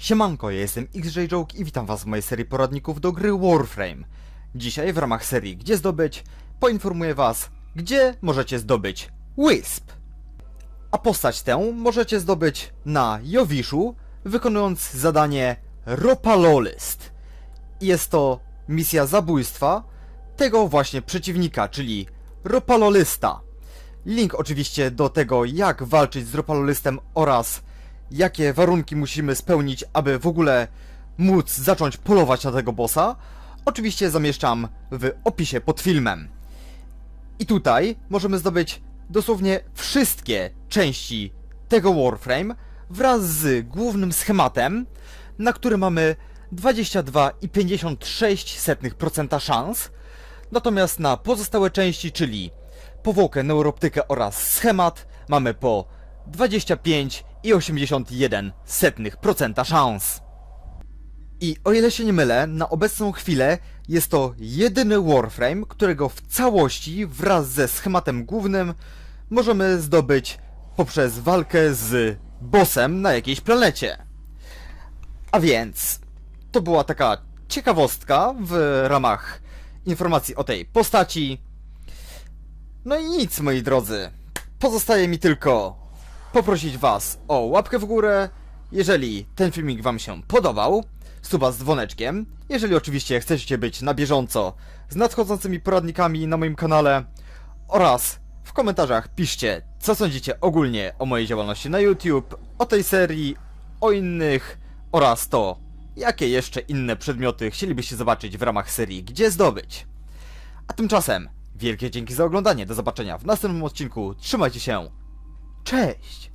Siemanko, ja jestem XJJoke i witam was w mojej serii poradników do gry Warframe. Dzisiaj w ramach serii Gdzie zdobyć poinformuję was, gdzie możecie zdobyć WISP. A postać tę możecie zdobyć na Jowiszu, wykonując zadanie Ropalolist. Jest to misja zabójstwa tego właśnie przeciwnika, czyli Ropalolista. Link oczywiście do tego, jak walczyć z Ropalolistem oraz jakie warunki musimy spełnić, aby w ogóle móc zacząć polować na tego bossa, oczywiście zamieszczam w opisie pod filmem. I tutaj możemy zdobyć dosłownie wszystkie części tego Warframe wraz z głównym schematem, na który mamy 22,56% szans. Natomiast na pozostałe części, czyli powłokę, neuroptykę oraz schemat, mamy po 25,81% szans. I o ile się nie mylę, na obecną chwilę jest to jedyny Warframe, którego w całości wraz ze schematem głównym możemy zdobyć poprzez walkę z bossem na jakiejś planecie. A więc to była taka ciekawostka w ramach informacji o tej postaci. No i nic, moi drodzy. Pozostaje mi tylko poprosić Was o łapkę w górę, jeżeli ten filmik Wam się podobał, suba z dzwoneczkiem, jeżeli oczywiście chcecie być na bieżąco z nadchodzącymi poradnikami na moim kanale oraz w komentarzach piszcie, co sądzicie ogólnie o mojej działalności na YouTube, o tej serii, o innych oraz to, jakie jeszcze inne przedmioty chcielibyście zobaczyć w ramach serii Gdzie zdobyć. A tymczasem wielkie dzięki za oglądanie, do zobaczenia w następnym odcinku, trzymajcie się, cześć!